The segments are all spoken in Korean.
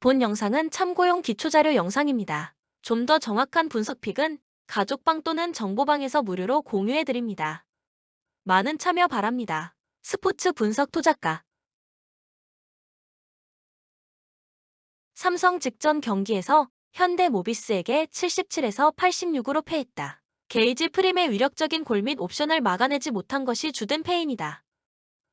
본 영상은 참고용 기초자료 영상입니다. 좀 더 정확한 분석픽은 가족방 또는 정보방에서 무료로 공유해드립니다. 많은 참여 바랍니다. 스포츠 분석 토작가 삼성 직전 경기에서 현대 모비스에게 77에서 86으로 패했다. 게이지 프림의 위력적인 골 및 옵션을 막아내지 못한 것이 주된 패인이다.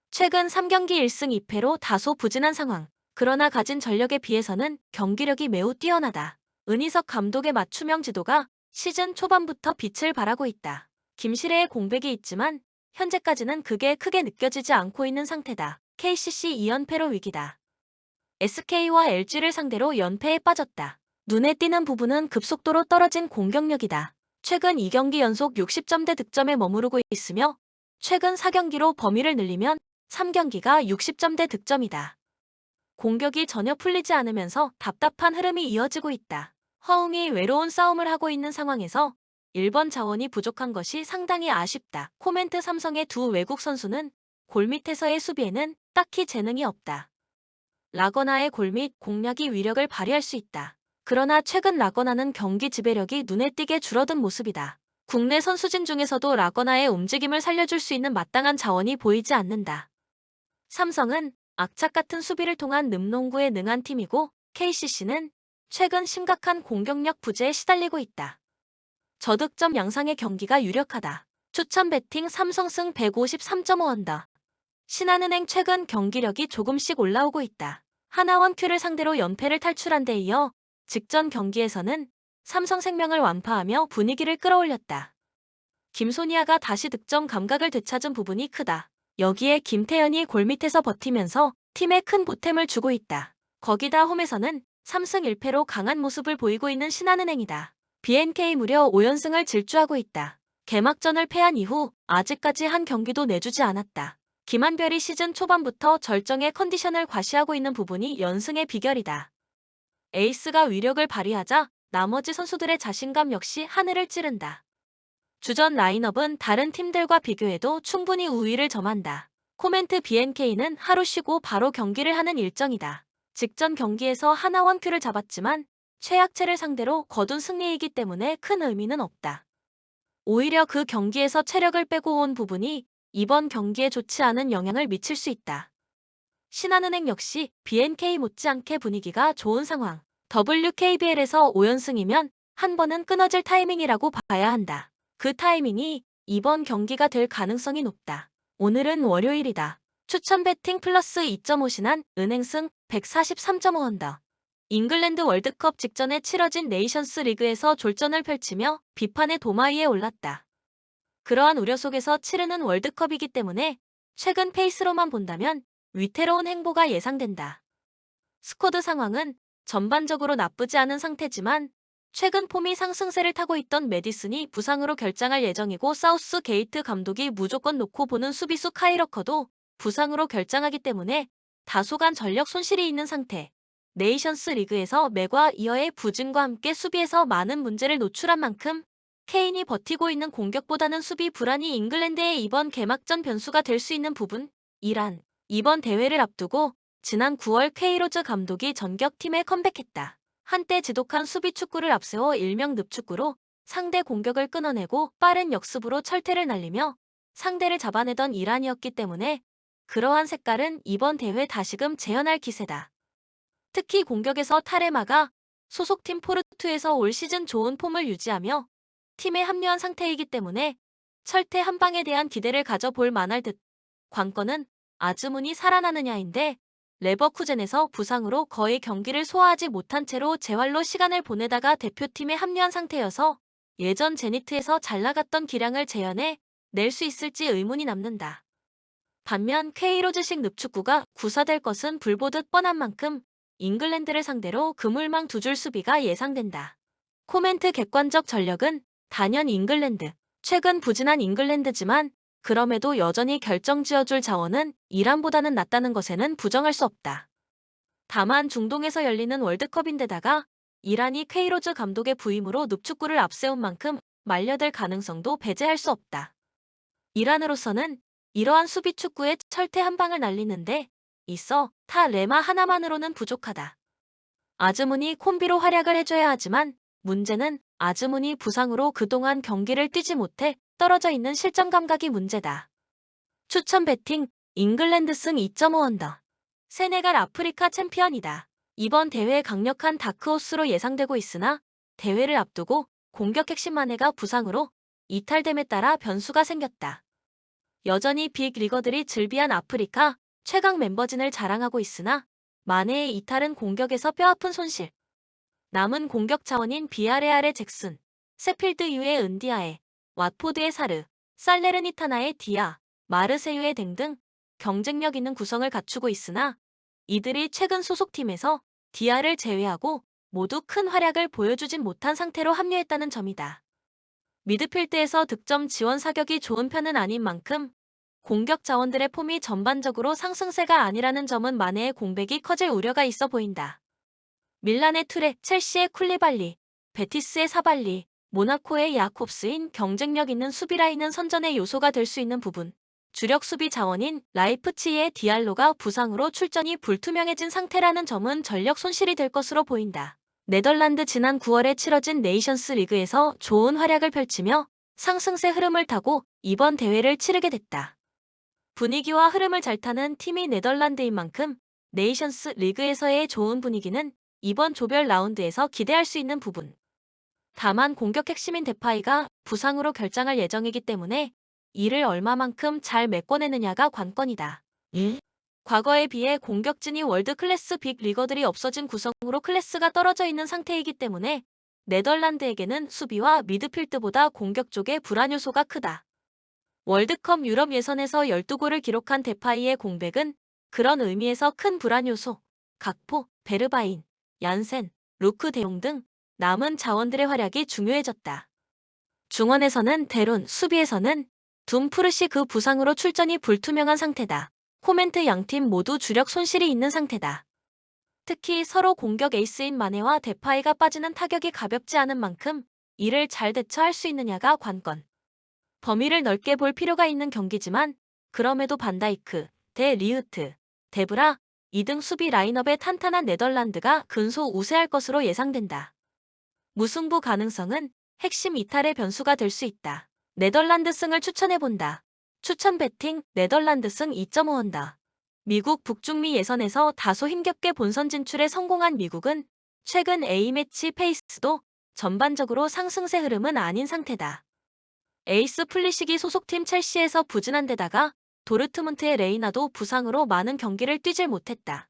최근 3경기 1승 2패로 다소 부진한 상황. 그러나 가진 전력에 비해서는 경기력이 매우 뛰어나다. 은희석 감독의 맞춤형 지도가 시즌 초반부터 빛을 발하고 있다. 김시래의 공백이 있지만 현재까지는 그게 크게 느껴지지 않고 있는 상태다. KCC 2연패로 위기다. SK와 LG를 상대로 연패에 빠졌다. 눈에 띄는 부분은 급속도로 떨어진 공격력이다. 최근 2경기 연속 60점대 득점에 머무르고 있으며 최근 4경기로 범위를 늘리면 3경기가 60점대 득점이다. 공격이 전혀 풀리지 않으면서 답답한 흐름이 이어지고 있다. 허웅이 외로운 싸움을 하고 있는 상황에서 1번 자원이 부족한 것이 상당히 아쉽다. 코멘트 삼성의 두 외국 선수는 골 밑에서의 수비에는 딱히 재능이 없다. 라거나의 골및 공략이 위력을 발휘할 수 있다. 그러나 최근 라거나는 경기 지배력이 눈에 띄게 줄어든 모습이다. 국내 선수진 중에서도 라거나의 움직임을 살려줄 수 있는 마땅한 자원이 보이지 않는다. 삼성은 악착 같은 수비를 통한 늠농구에 능한 팀이고 KCC는 최근 심각한 공격력 부재에 시달리고 있다. 저득점 양상의 경기가 유력하다. 추천 배팅 삼성승 153.5 언더. 신한은행 최근 경기력이 조금씩 올라오고 있다. 하나원 큐를 상대로 연패를 탈출한 데 이어 직전 경기에서는 삼성생명을 완파하며 분위기를 끌어올렸다. 김소니아가 다시 득점 감각을 되찾은 부분이 크다. 여기에 김태현이 골밑에서 버티면서 팀에 큰 보탬을 주고 있다. 거기다 홈에서는 3승 1패로 강한 모습을 보이고 있는 신한은행이다. BNK 무려 5연승을 질주하고 있다. 개막전을 패한 이후 아직까지 한 경기도 내주지 않았다. 김한별이 시즌 초반부터 절정의 컨디션을 과시하고 있는 부분이 연승의 비결이다. 에이스가 위력을 발휘하자 나머지 선수들의 자신감 역시 하늘을 찌른다. 주전 라인업은 다른 팀들과 비교해도 충분히 우위를 점한다. 코멘트 BNK는 하루 쉬고 바로 경기를 하는 일정이다. 직전 경기에서 하나원 큐를 잡았지만 최약체를 상대로 거둔 승리이기 때문에 큰 의미는 없다. 오히려 그 경기에서 체력을 빼고 온 부분이 이번 경기에 좋지 않은 영향을 미칠 수 있다. 신한은행 역시 BNK 못지않게 분위기가 좋은 상황. WKBL에서 5연승이면 한 번은 끊어질 타이밍이라고 봐야 한다. 그 타이밍이 이번 경기가 될 가능성이 높다. 오늘은 월요일이다. 추천 배팅 플러스 2.5 신한 은행승 143.5 언더. 잉글랜드 월드컵 직전에 치러진 네이션스 리그에서 졸전을 펼치며 비판의 도마 위에 올랐다. 그러한 우려 속에서 치르는 월드컵이기 때문에 최근 페이스로만 본다면 위태로운 행보가 예상된다. 스쿼드 상황은 전반적으로 나쁘지 않은 상태지만 최근 폼이 상승세를 타고 있던 메디슨이 부상으로 결장할 예정이고 사우스 게이트 감독이 무조건 놓고 보는 수비수 카이러커도 부상으로 결장하기 때문에 다소간 전력 손실이 있는 상태. 네이션스 리그에서 맥과 이어의 부진과 함께 수비에서 많은 문제를 노출한 만큼 케인이 버티고 있는 공격보다는 수비 불안이 잉글랜드의 이번 개막전 변수가 될 수 있는 부분. 이란 이번 대회를 앞두고 지난 9월 케이로즈 감독이 전격팀에 컴백했다. 한때 지독한 수비 축구를 앞세워 일명 늪축구로 상대 공격을 끊어내고 빠른 역습으로 철퇴를 날리며 상대를 잡아내던 이란이었기 때문에 그러한 색깔은 이번 대회 다시금 재현할 기세다. 특히 공격에서 타레마가 소속팀 포르투에서 올 시즌 좋은 폼을 유지하며 팀에 합류한 상태이기 때문에 철퇴 한 방에 대한 기대를 가져볼 만할 듯. 관건은 아즈문이 살아나느냐인데 레버쿠젠에서 부상으로 거의 경기를 소화하지 못한 채로 재활로 시간을 보내다가 대표팀에 합류한 상태여서 예전 제니트에서 잘 나갔던 기량을 재현해 낼 수 있을지 의문이 남는다. 반면 케이로즈식 늪축구가 구사될 것은 불보듯 뻔한 만큼 잉글랜드를 상대로 그물망 두 줄 수비가 예상된다. 코멘트 객관적 전력은 단연 잉글랜드. 최근 부진한 잉글랜드지만 그럼에도 여전히 결정 지어줄 자원은 이란보다는 낫다는 것에는 부정할 수 없다. 다만 중동에서 열리는 월드컵인데다가 이란이 케이로즈 감독의 부임으로 눕축구를 앞세운 만큼 말려들 가능성도 배제할 수 없다. 이란으로서는 이러한 수비 축구에 철퇴 한 방을 날리는데 있어 타 레마 하나만으로는 부족하다. 아즈문이 콤비로 활약을 해줘야 하지만 문제는 아즈문이 부상으로 그동안 경기를 뛰지 못해 떨어져 있는 실전 감각이 문제다. 추천 배팅 잉글랜드 승 2.5 언더. 세네갈 아프리카 챔피언이다. 이번 대회 강력한 다크호스로 예상되고 있으나 대회를 앞두고 공격 핵심 마네가 부상으로 이탈됨에 따라 변수가 생겼다. 여전히 빅 리거들이 즐비한 아프리카 최강 멤버진을 자랑하고 있으나 마네의 이탈은 공격에서 뼈아픈 손실. 남은 공격 자원인 비아레알의 잭슨, 세필드 유의 은디아에, 왓포드의 사르, 살레르니타나의 디아, 마르세유의 등등 경쟁력 있는 구성을 갖추고 있으나 이들이 최근 소속팀에서 디아를 제외하고 모두 큰 활약을 보여주진 못한 상태로 합류했다는 점이다. 미드필드에서 득점 지원 사격이 좋은 편은 아닌 만큼 공격 자원들의 폼이 전반적으로 상승세가 아니라는 점은 마네의 공백이 커질 우려가 있어 보인다. 밀란의 투레, 첼시의 쿨리발리, 베티스의 사발리, 모나코의 야콥스인 경쟁력 있는 수비 라인은 선전의 요소가 될 수 있는 부분. 주력 수비 자원인 라이프치히의 디알로가 부상으로 출전이 불투명해진 상태라는 점은 전력 손실이 될 것으로 보인다. 네덜란드 지난 9월에 치러진 네이션스 리그에서 좋은 활약을 펼치며 상승세 흐름을 타고 이번 대회를 치르게 됐다. 분위기와 흐름을 잘 타는 팀이 네덜란드인 만큼 네이션스 리그에서의 좋은 분위기는 이번 조별 라운드에서 기대할 수 있는 부분. 다만 공격 핵심인 데파이가 부상으로 결장할 예정이기 때문에 이를 얼마만큼 잘 메꿔내느냐가 관건이다. 과거에 비해 공격진이 월드 클래스 빅 리거들이 없어진 구성으로 클래스가 떨어져 있는 상태이기 때문에 네덜란드에게는 수비와 미드필드보다 공격 쪽에 불안 요소가 크다. 월드컵 유럽 예선에서 12골을 기록한 데파이의 공백은 그런 의미에서 큰 불안 요소, 각포, 베르바인, 얀센, 루크 대용 등 남은 자원들의 활약이 중요해졌다. 중원에서는 데론, 수비에서는 둠프르시 그 부상으로 출전이 불투명한 상태다. 코멘트 양팀 모두 주력 손실이 있는 상태다. 특히 서로 공격 에이스인 마네와 데파이가 빠지는 타격이 가볍지 않은 만큼 이를 잘 대처할 수 있느냐가 관건. 범위를 넓게 볼 필요가 있는 경기지만 그럼에도 반다이크, 데 리우트, 데브라, 2등 수비 라인업의 탄탄한 네덜란드가 근소 우세할 것으로 예상된다. 무승부 가능성은 핵심 이탈의 변수가 될 수 있다. 네덜란드 승을 추천해본다. 추천 배팅 네덜란드 승 2.5 언더. 미국 북중미 예선에서 다소 힘겹게 본선 진출에 성공한 미국은 최근 A매치 페이스도 전반적으로 상승세 흐름은 아닌 상태다. 에이스 플리시기 소속팀 첼시에서 부진한 데다가 도르트문트의 레이나도 부상으로 많은 경기를 뛰질 못했다.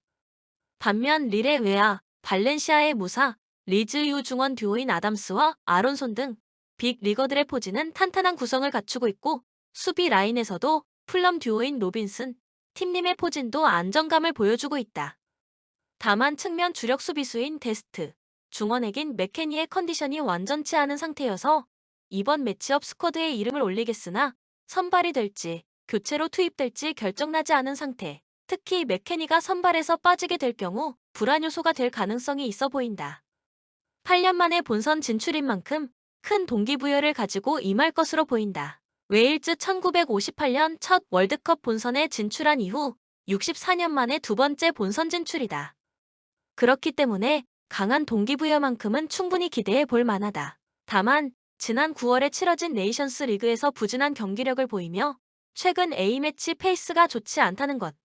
반면 릴의 웨아, 발렌시아의 무사, 리즈 유 중원 듀오인 아담스와 아론손 등 빅 리거들의 포지는 탄탄한 구성을 갖추고 있고 수비 라인에서도 플럼 듀오인 로빈슨, 팀님의 포진도 안정감을 보여주고 있다. 다만 측면 주력 수비수인 데스트, 중원에긴 맥케니의 컨디션이 완전치 않은 상태여서 이번 매치업 스쿼드에 이름을 올리겠으나 선발이 될지 교체로 투입될지 결정나지 않은 상태. 특히 맥케니가 선발에서 빠지게 될 경우 불안 요소가 될 가능성이 있어 보인다. 8년 만에 본선 진출인 만큼 큰 동기부여를 가지고 임할 것으로 보인다. 웨일즈 1958년 첫 월드컵 본선에 진출한 이후 64년 만에 두 번째 본선 진출이다. 그렇기 때문에 강한 동기부여만큼은 충분히 기대해 볼 만하다. 다만 지난 9월에 치러진 네이션스 리그에서 부진한 경기력을 보이며 최근 A매치 페이스가 좋지 않다는 것.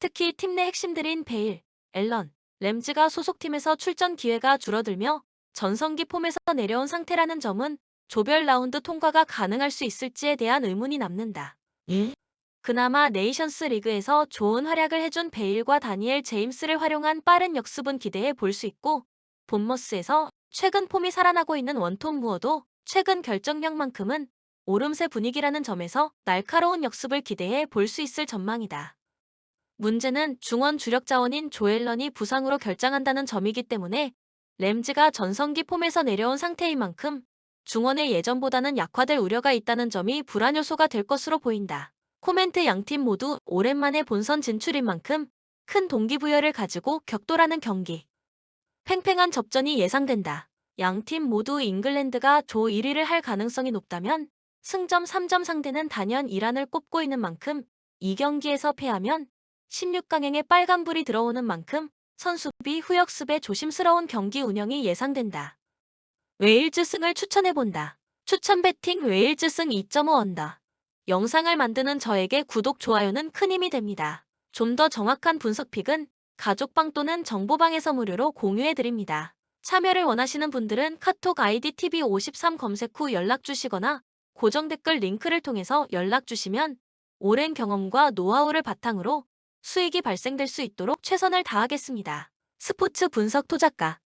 특히 팀 내 핵심들인 베일, 앨런, 램즈가 소속팀에서 출전 기회가 줄어들며 전성기 폼에서 내려온 상태라는 점은 조별 라운드 통과가 가능할 수 있을지에 대한 의문이 남는다. 그나마 네이션스 리그에서 좋은 활약을 해준 베일과 다니엘 제임스를 활용한 빠른 역습은 기대해 볼 수 있고 본머스에서 최근 폼이 살아나고 있는 원톱 무어도 최근 결정력만큼은 오름세 분위기라는 점에서 날카로운 역습을 기대해 볼 수 있을 전망이다. 문제는 중원 주력 자원인 조엘런이 부상으로 결장한다는 점이기 때문에 램즈가 전성기 폼에서 내려온 상태인 만큼 중원의 예전보다는 약화될 우려가 있다는 점이 불안 요소가 될 것으로 보인다. 코멘트 양팀 모두 오랜만에 본선 진출인 만큼 큰 동기부여를 가지고 격돌하는 경기. 팽팽한 접전이 예상된다. 양팀 모두 잉글랜드가 조 1위를 할 가능성이 높다면 승점 3점 상대는 단연 이란을 꼽고 있는 만큼 이 경기에서 패하면 16강행에 빨간불이 들어오는 만큼 선수비 후역습의 조심스러운 경기 운영이 예상된다. 웨일즈 승을 추천해본다. 추천 배팅 웨일즈 승 2.5 언더. 영상을 만드는 저에게 구독, 좋아요는 큰 힘이 됩니다. 좀 더 정확한 분석픽은 가족방 또는 정보방에서 무료로 공유해드립니다. 참여를 원하시는 분들은 카톡 아이디 TV53 검색 후 연락 주시거나 고정 댓글 링크를 통해서 연락 주시면 오랜 경험과 노하우를 바탕으로 수익이 발생될 수 있도록 최선을 다하겠습니다. 스포츠 분석 토작가